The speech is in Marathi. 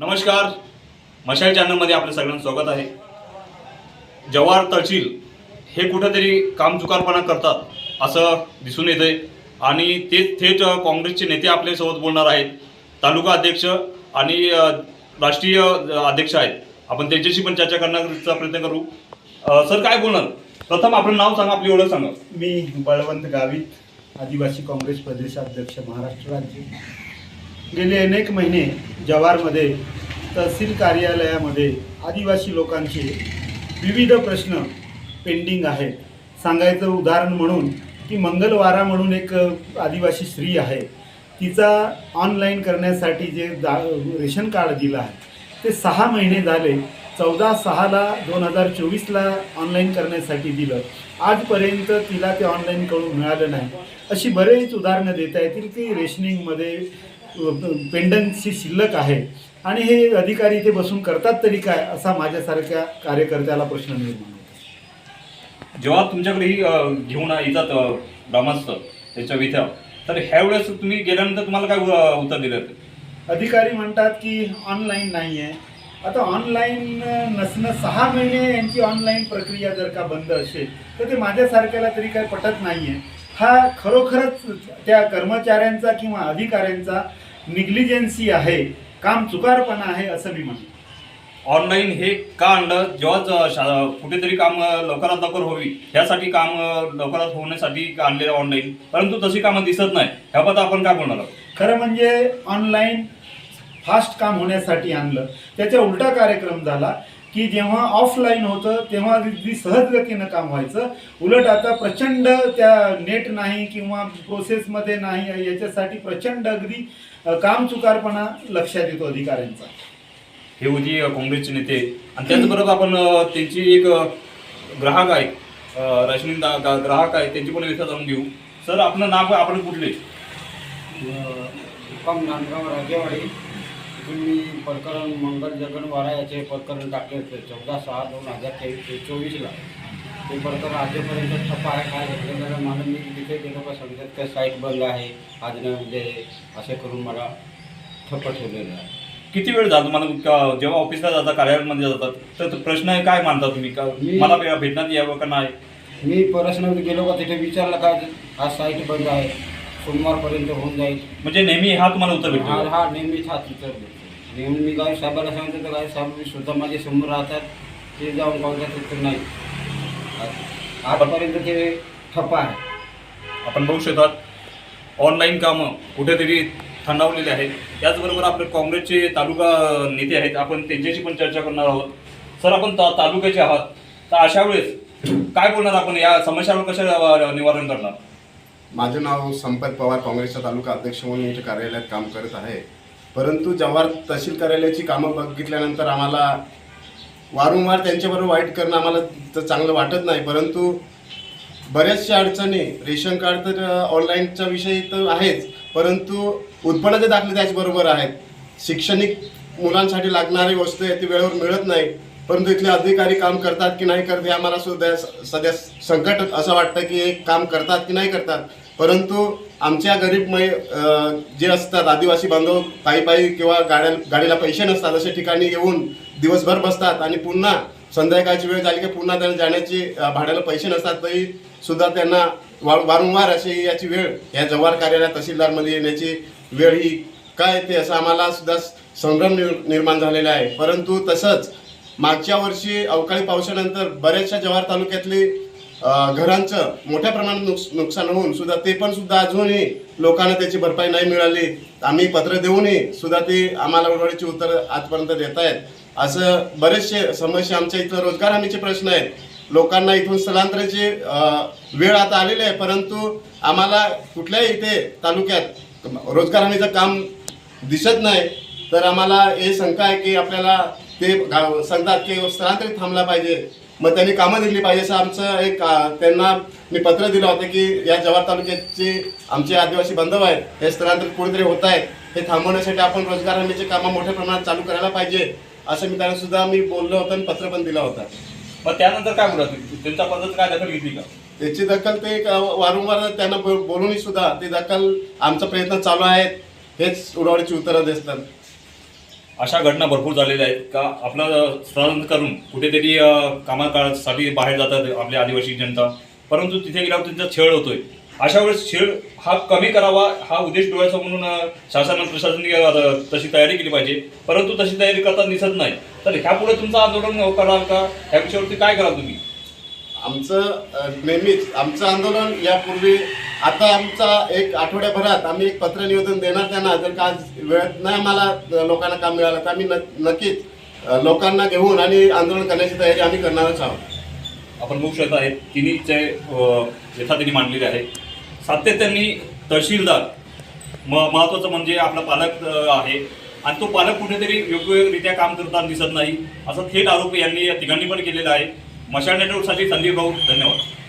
नमस्कार. मशाल चॅनलमध्ये आपलं सगळ्यांचं स्वागत आहे. जवाहर तहसील हे कुठेतरी कामचुकारपणा करतात असं दिसून येतंय. आणि ते थेट काँग्रेसचे नेते आपल्यासोबत बोलणार आहेत. तालुका अध्यक्ष आणि राष्ट्रीय अध्यक्ष आहेत. आपण त्यांच्याशी पण चर्चा करण्याचा प्रयत्न करू. सर काय बोलणार? प्रथम आपलं नाव सांगा आपली ओळख सांगा. मी बळवंत गावित आदिवासी काँग्रेस प्रदेशाध्यक्ष महाराष्ट्र राज्य. गेले अनेक महिने जव्हारमध्ये तहसील कार्यालयामध्ये आदिवासी लोकांचे विविध प्रश्न पेंडिंग आहेत. सांगायचं उदाहरण म्हणून की मंगलवारा म्हणून एक आदिवासी स्त्री आहे. तिचा ऑनलाईन करण्यासाठी जे दा रेशन कार्ड दिलं आहे ते सहा महिने झाले. चौदा सहाला दोन हजार चोवीसला ऑनलाईन करण्यासाठी दिलं. आजपर्यंत तिला ते ऑनलाईन करून मिळालं नाही. अशी बरेच उदाहरणं देता येतील की रेशनिंगमध्ये पेंडन्सी शिल्लक आहे. आणि हे अधिकारी इथे बसून करतात तरी काय असा माझ्यासारख्या कार्यकर्त्याला प्रश्न निर्माण होतो. जेव्हा तुमच्याकडे ही घेऊन येतात अ, ग्रामस्थ त्याच्या विद्या तर ह्या वेळेस तुम्ही गेल्यानंतर तुम्हाला काय उत्तर दिलं? अधिकारी म्हणतात की ऑनलाईन नाही आहे आता ऑनलाईन नसणं सहा महिने यांची ऑनलाईन प्रक्रिया जर का बंद असेल तर ते माझ्यासारख्याला तरी काय पटत नाही आहे हा खरोखरच त्या कर्मचाऱ्यांचा किंवा अधिकाऱ्यांचा निग्लिजन्सी आहे काम चुकारपणा आहे असं मी म्हणतो. ऑनलाईन हे का आणलं जेव्हा कुठेतरी काम लवकरात लवकर व्हावी यासाठी काम लवकरात होण्यासाठी आणलेलं ऑनलाईन परंतु तशी कामं दिसत नाही. ह्याबद्दल आपण काय बोलणार आहोत? खरं म्हणजे ऑनलाईन फास्ट काम होण्यासाठी आणलं. त्याचा उलटा कार्यक्रम झाला. की जेव्हा ऑफलाईन होतं तेव्हा अगदी सहजगतीनं काम व्हायचं. उलट आता प्रचंड त्या नेट नाही किंवा प्रोसेसमध्ये नाही याच्यासाठी प्रचंड अगदी काम चुकारपणा लक्षात येतो अधिकाऱ्यांचा. हे होती काँग्रेसचे नेते. आणि त्याचबरोबर आपण त्यांची एक ग्राहक आहे राशनिंग गा- ग्राहक आहे त्यांची पण व्यथा जाणून घेऊ. सर आपलं नाव? आपण कुठले? नांदगाव राजेवाडी. इथून मी प्रकरण मंगल जगन वारा याचे प्रकरण टाकले होते. चौदा सहा दोन हजार तेवीस चोवीसला. ते प्रकरण आजपर्यंत ठप्प आहे काय घेतलेलं मला मी तिथे गेलो का समजत काय साईट बंद आहे? आज नाही उद्या असे करून मला ठप्प ठेवलेलं आहे. किती वेळ तुम्हाला? का- जेव्हा ऑफिसला जाता कार्यालयामध्ये जातात तर तो प्रश्न आहे काय मानता तुम्ही? का मला भेटण्यात यावं का नाही? मी परसनमध्ये गेलो का तिथे विचारलं का आज साईट बंद आहे? सोमवारपर्यंत होऊन जाईल. म्हणजे नेहमी हा तुम्हाला उत्तर हा भेटतो. हा नेहमीच हाच विचार देतो नेहमी मी गावी साहेबाला सांगतो तर गावी साहेब मी स्वतः माझे समोर राहतात. ते जाऊन कागदात उत्तर नाही. आज- आजपर्यंत ते ठप्प आहे आपण बघू शकतात ऑनलाईन कामं कुठेतरी थंडावलेले आहेत. त्याचबरोबर आपले काँग्रेसचे तालुका नेते आहेत. आपण त्यांच्याशी पण चर्चा करणार आहोत. सर आपण ता तालुक्याचे आहात. तर अशा वेळेस काय बोलणार आपण? या समस्यावर कशा अ, निवारण करणार? माझं नाव संपत पवार काँग्रेसचा तालुका अध्यक्ष म्हणून इथे कार्यालयात काम करत आहे. परंतु जव्हार तहसील कार्यालयाची कामं बघितल्यानंतर आम्हाला वारंवार त्यांच्याबरोबर वाईट करणं आम्हाला तर चांगलं वाटत नाही. परंतु बऱ्याचशा अडचणी रेशन कार्ड तर ऑनलाईनचा विषय तर आहेच. परंतु उत्पन्नाचे दाखले त्याचबरोबर आहेत. शैक्षणिक मुलांसाठी लागणारी वस्तू आहे ती वेळेवर मिळत नाही परंतु इथले अधिकारी काम करतात की नाही करत हे आम्हाला सुद्धा स- सध्या संकट असं वाटतं की हे काम करतात की नाही करतात. परंतु आमच्या गरीब मै जे असतात आदिवासी बांधव पायी पायी किंवा गाड्या गाडीला पैसे नसतात अशा ठिकाणी येऊन दिवसभर बसतात आणि पुन्हा संध्याकाळची वेळ झाली की पुन्हा त्यांना जाण्याची भाड्याला पैसे नसतात तरी सुद्धा त्यांना वा वारंवार अशी याची वेळ या जव्हार कार्यालयात तहसीलदारमध्ये येण्याची वेळ ही काय येते असं आम्हाला सुद्धा संभ्रम निर्माण झालेला आहे. परंतु तसंच मागच्या वर्षी अवकाळी पावसानंतर बऱ्याचशा जव्हार तालुक्यातली घरांचं मोठ्या प्रमाणात नुकस नुकसान होऊन सुद्धा ते पण सुद्धा अजूनही लोकांना त्याची भरपाई नाही मिळाली. आम्ही पत्र देऊनही सुद्धा ते आम्हाला उडवाडीची उत्तर आजपर्यंत देत आहेत असं बरेचसे समस्या आमच्या इथं रोजगार हमीचे प्रश्न आहेत. लोकांना इथून स्थलांतराची वेळ आता आलेली आहे परंतु आम्हाला कुठल्याही इथे तालुक्यात रोजगार हमीचं काम दिसत नाही. तर आम्हाला हे शंका आहे की आपल्याला ते गा- सांगतात की स्थलांतरित थांबला पाहिजे. मग त्यांनी कामं दिली पाहिजे असं आमचं एक त्यांना मी पत्र दिलं होतं की या जव्हार तालुक्याचे आमचे आदिवासी बांधव आहेत हे स्थलांतरित कुठेतरी होत आहेत. हे थांबवण्यासाठी आपण रोजगार हमीचे कामं मोठ्या प्रमाणात चालू करायला पाहिजे असं मी त्यांना सुद्धा मी बोललो होतं आणि पत्र पण दिलं होतं. मग त्यानंतर काय बोलत त्यांच्या पद्धत काय दखल घेतली का? त्याची दखल ते वारंवार त्यांना बोल- बोलूनही सुद्धा ती दखल आमचा प्रयत्न चालू आहेत हेच उडवडीची उत्तरं देतात. अशा घटना भरपूर झालेल्या आहेत का आपलं स्थलांतर करून कुठेतरी कामाकाळासाठी बाहेर जातात आपली आदिवासी जनता परंतु तिथे गेल्यावर त्यांचा छळ होतोय. अशा वेळेस छळ हा कमी करावा हा उद्देश डोळ्याचा म्हणून शासन प्रशासन प्रशासनाने तशी तयारी केली पाहिजे. परंतु तशी तयारी करता दिसत नाही. तर ह्यापुढे तुमचं आंदोलन कराल का? ह्या विषयावरती काय कराल तुम्ही? आमचं नेहमीच आमचं आंदोलन यापूर्वी आता आमचा एक आठवड्याभरात आम्ही एक पत्र निवेदन देणार त्यांना जर का वेळेत नाही आम्हाला लोकांना काम मिळालं तर आम्ही न- नक्कीच लोकांना घेऊन आणि आंदोलन करण्याची तयारी आम्ही करणारच आहोत. आपण बघू शकत आहे तिन्ही जे यथा त्यांनी मांडलेले आहे सातत्याने तहसीलदार म महत्त्वाचं म्हणजे आपला पालक आहे. आणि तो पालक कुठेतरी योग्यरित्या काम करताना दिसत नाही. असं थेट आरोप यांनी या तिघांनी पण केलेला आहे. मशाल नेटवर्कसाठी संदीप भाऊ धन्यवाद.